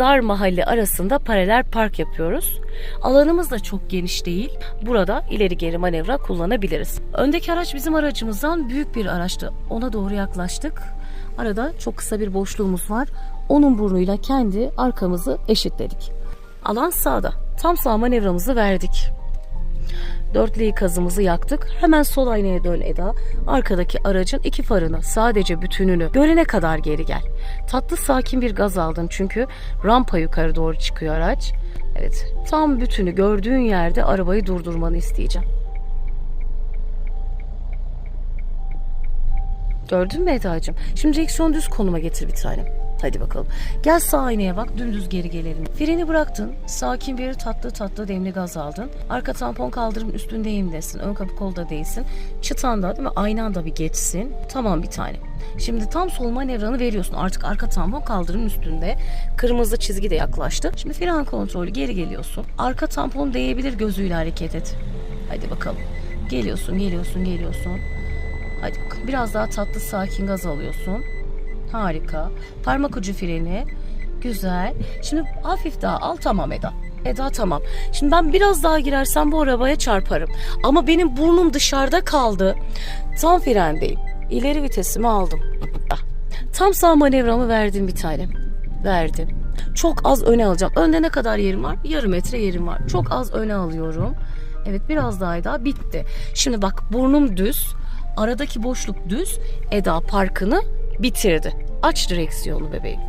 dar mahalle arasında paralel park yapıyoruz. Alanımız da çok geniş değil. Burada ileri geri manevra kullanabiliriz. Öndeki araç bizim aracımızdan büyük bir araçtı. Ona doğru yaklaştık. Arada çok kısa bir boşluğumuz var. Onun burnuyla kendi arkamızı eşitledik. Alan sağda. Tam sağ manevramızı verdik. Dörtlü ikazımızı yaktık. Hemen sol aynaya dön Eda. Arkadaki aracın iki farını sadece bütününü görene kadar geri gel. Tatlı sakin bir gaz aldın çünkü rampa yukarı doğru çıkıyor araç. Evet tam bütünü gördüğün yerde arabayı durdurmanı isteyeceğim. Gördün mü Eda'cığım? Şimdi direksiyon düz konuma getir bir tane. Hadi bakalım. Gel sağ aynaya bak dümdüz geri gelelim. Freni bıraktın. Sakin bir tatlı tatlı demli gaz aldın. Arka tampon kaldırımın üstündeyim desin. Ön kapı kolda değilsin. Çıtanda değil mi? Aynan da bir geçsin. Tamam bir tane. Şimdi tam sol manevranı veriyorsun. Artık arka tampon kaldırımın üstünde. Kırmızı çizgi de yaklaştı. Şimdi fren kontrolü geri geliyorsun. Arka tampon değebilir gözüyle hareket et. Hadi bakalım. Geliyorsun, geliyorsun, geliyorsun. Hadi. Biraz daha tatlı sakin gaz alıyorsun. Harika. Parmak ucu freni. Güzel. Şimdi hafif daha al tamam Eda. Eda tamam. Şimdi ben biraz daha girersem bu arabaya çarparım. Ama benim burnum dışarıda kaldı. Tam frendeyim. İleri vitesimi aldım. Tam sağ manevramı verdim bir tanem. Verdim. Çok az öne alacağım. Önde ne kadar yerim var? Yarım metre yerim var. Çok az öne alıyorum. Evet biraz daha Eda bitti. Şimdi bak burnum düz. Aradaki boşluk düz. Eda parkını bitirdi. Aç direksiyonu bebeğim.